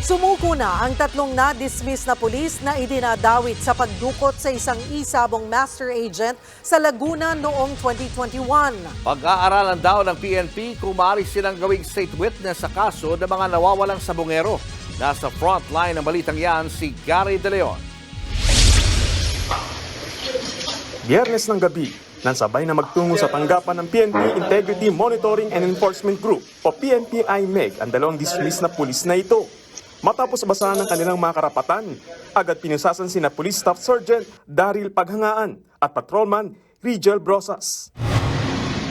Sumuko na ang tatlong na-dismiss na pulis na idinadawit sa pagdukot sa isang isabong master agent sa Laguna noong 2021. Pag-aaralan daw ng PNP kung maaari silang gawing state witness sa kaso ng mga nawawalang sabongero. Nasa front line ng balitang yan si Gary De Leon. Biyernes ng gabi, nang sabay na magtungo sa tanggapan ng PNP Integrity Monitoring and Enforcement Group o PNP-IMEG ang dalawang dismiss na pulis na ito. Matapos basahan ng kanilang mga karapatan, agad pinusasan sina Police Staff Sergeant Daryl Paghangaan at Patrolman Rigel Brosas.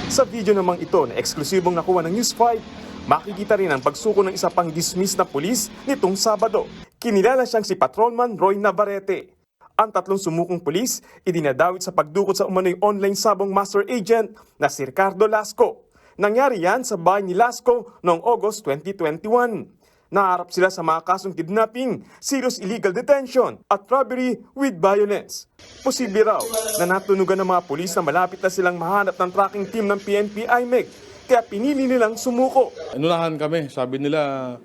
Sa video namang ito na eksklusibong nakuha ng News 5, makikita rin ang pagsuko ng isa pang dismiss na pulis nitong Sabado. Kinilala siyang si Patrolman Roy Navarrete. Ang tatlong sumukong pulis idinadawit sa pagdukot sa umano'y online sabong master agent na si Ricardo Lasco. Nangyari yan sa bahay ni Lasco noong August 2021. Naharap sila sa mga kasong kidnapping, serious illegal detention at robbery with violence. Posible raw na natunugan ng mga pulis na malapit na silang mahanap ng tracking team ng PNP IMEG kaya pinili nilang sumuko. Inunahan kami, sabi nila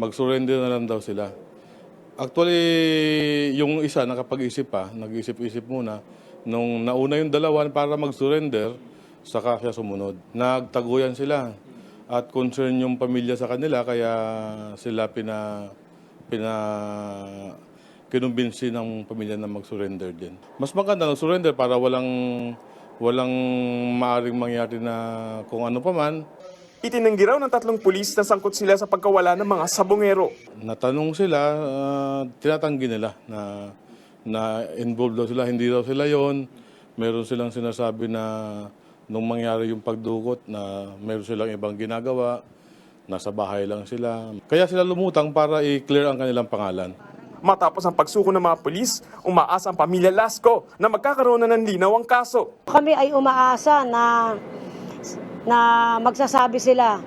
mag-surrender na lang daw sila. Actually, yung isa nakapag-isip pa, nag-isip-isip muna. Nung nauna yung dalawa para mag-surrender, saka siya sumunod. Nagtaguyan sila at concern yung pamilya sa kanila kaya sila pina pina kinumbinsi ng pamilya na mag-surrender din. Mas maganda mag-surrender para walang walang maaring mangyari na kung ano pa man, Itinanggi raw ng tatlong pulis na sangkot sila sa pagkawala ng mga sabongero. natanong sila, ah, tinatanggi nila na na involved daw sila, hindi daw sila yon. Meron silang sinasabi na nung mangyari yung pagdukot na meron silang ibang ginagawa, nasa bahay lang sila. Kaya sila lumutang para i-clear ang kanilang pangalan. Matapos ang pagsuko ng mga pulis, umaasa ang pamilya Lasco na magkakaroon na ng linaw ang kaso. Kami ay umaasa na na magsasabi sila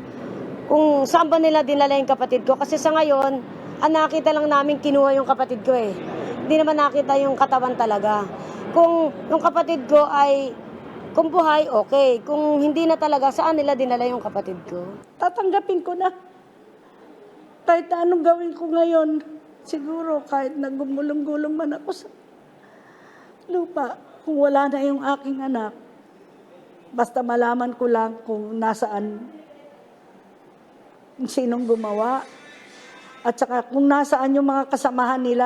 kung saan ba nila dinala yung kapatid ko. Kasi sa ngayon, ang nakita lang namin kinuha yung kapatid ko eh. Hindi naman nakita yung katawan talaga. Kung yung kapatid ko ay kung buhay, okay. Kung hindi na talaga, saan nila dinala yung kapatid ko? tatanggapin ko na. Kahit anong gawin ko ngayon, siguro kahit nagumulong-gulong man ako sa lupa, kung wala na yung aking anak, basta malaman ko lang kung nasaan, kung sinong gumawa, at saka kung nasaan yung mga kasamahan nila.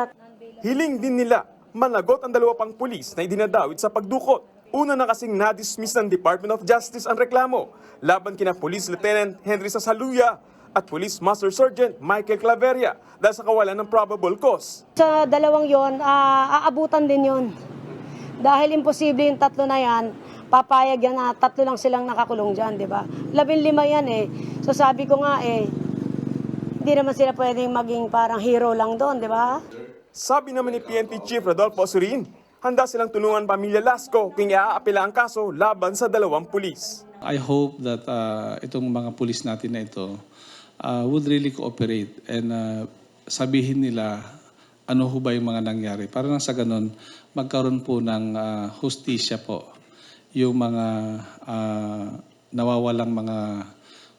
Hiling din nila managot ang dalawa pang pulis na idinadawit sa pagdukot. Una na kasing na-dismiss ng Department of Justice ang reklamo laban kina Police Lieutenant Henry Sasaluya at Police Master Sergeant Michael Claveria dahil sa kawalan ng probable cause. Sa dalawang yon, ah, aabutan din yon. Dahil imposible yung tatlo na yan, papayag yan na tatlo lang silang nakakulong dyan, di ba? Labing lima yan eh. So sabi ko nga eh, hindi naman sila pwedeng maging parang hero lang doon, di ba? Sabi naman ni PNP Chief Rodolfo Surin, handa silang tulungan pamilya Lasco kung iaapila ang kaso laban sa dalawang pulis. I hope that uh, itong mga pulis natin na ito uh, would really cooperate and uh, sabihin nila ano ho ba yung mga nangyari. Para nang sa ganun, magkaroon po ng uh, hustisya po yung mga uh, nawawalang mga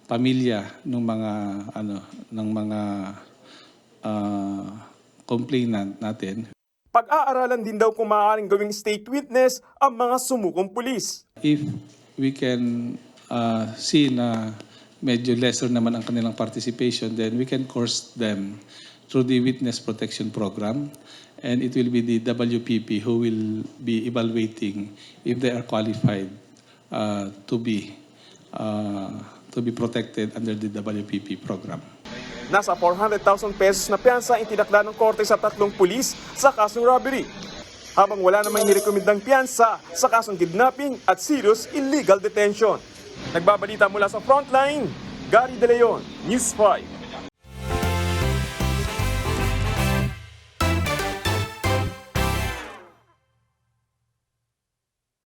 pamilya ng mga ano ng mga uh, complainant natin Pag-aaralan din daw kung maaaring gawing state witness ang mga sumukong pulis. if we can uh, see na medyo lesser naman ang kanilang participation, then we can course them through the Witness Protection Program. And it will be the WPP who will be evaluating if they are qualified uh, to be uh, to be protected under the WPP program. Nasa 400,000 pesos na piyansa ang tinakda ng korte sa tatlong pulis sa kasong robbery. Habang wala namang nirekomendang piyansa sa kasong kidnapping at serious illegal detention. Nagbabalita mula sa frontline, Gary De Leon, News 5.